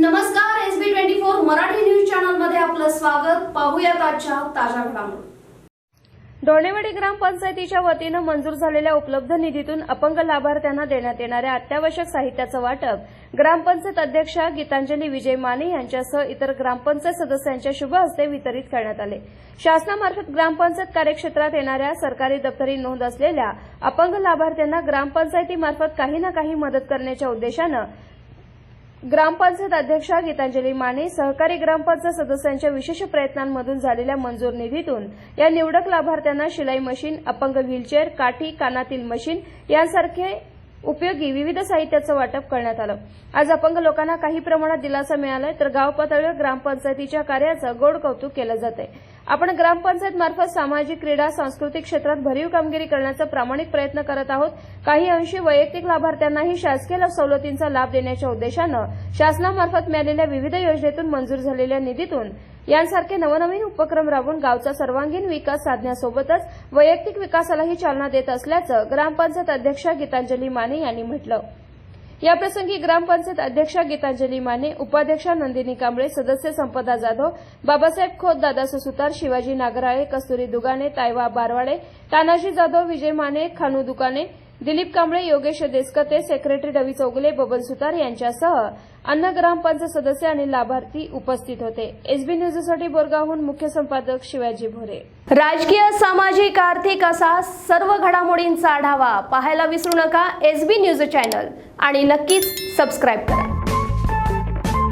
नमस्कार S B twenty four Marathi news चॅनलमध्ये आपलं स्वागत. पाहूयात आजच्या ताज्या घडामोडी. डोणेवाडी ग्रामपंचायतीच्या वतीनं मंजूर झालेल्या उपलब्ध निधीतून अपंग लाभार्थ्यांना देण्यात येणाऱ्या अत्यावश्यक साहित्याचं वाटप ग्रामपंचायत अध्यक्षा गीतांजली विजय माने यांच्यासह इतर ग्रामपंचायत सदस्यांच्या शुभ हस्ते वितरित करण्यात आले. शासनामार्फत ग्रामपंचायत कार्यक्षेत्रात येणाऱ्या सरकारी दप्तरी नोंद असलेल्या अपंग लाभार्थ्यांना ग्रामपंचायतीमार्फत काही ना काही मदत करण्याच्या उद्देशानं ग्रामपंचायत अध्यक्षा गीतांजली माने सहकारी ग्रामपंचायत सदस्यांच्या विशेष प्रयत्नांमधून झालेल्या मंजूर निधीतून या निवडक लाभार्थ्यांना शिलाई मशीन अपंग व्हीलचेअर काठी कानातील मशीन यांसारखे उपयोगी विविध साहित्याचं वाटप करण्यात आलं. आज अपंग लोकांना काही प्रमाणात दिलासा मिळालाय तर गाव पातळीवर ग्रामपंचायतीच्या कार्याचं गोड कौतुक केलं जातंय. आपण ग्रामपंचायत मार्फत सामाजिक क्रीडा सांस्कृतिक क्षेत्रात भरीव कामगिरी करण्याचा प्रामाणिक प्रयत्न करत आहोत. काही अंशी वैयक्तिक लाभार्थ्यांनाही शासकीय सवलतींचा लाभ देण्याच्या उद्देशानं शासनामार्फत मिळालेल्या विविध योजनेतून मंजूर झालेल्या निधीतून यांसारखे नवनवीन उपक्रम राबवून गावचा सर्वांगीण विकास साधण्यासोबतच वैयक्तिक विकासालाही चालना देत असल्याचं ग्रामपंचायत अध्यक्षा गीतांजली माने यांनी म्हटलं. याप्रसंगी ग्रामपंचायत अध्यक्षा गीतांजली माने उपाध्यक्षा नंदिनी कांबळे सदस्य संपदा जाधव बाबासाहेब खोत दादा सुतार शिवाजी नागराळे कस्तुरी दुगाने तायवा बारवाडे तानाजी जाधव विजय माने खानू दुकाने दिलीप कांबळे योगेश देसकते सेक्रेटरी रवी चौगले बबन सुतार यांच्यासह अन्य ग्रामपंचायत सदस्य आणि लाभार्थी उपस्थित होते. एसबी न्यूजसाठी बोरगावहून मुख्य संपादक शिवाजी भोरे. राजकीय सामाजिक आर्थिक असा सर्व घडामोडींचा आढावा पाहायला विसरू नका एसबी न्यूज चॅनल आणि नक्कीच सबस्क्राईब करा.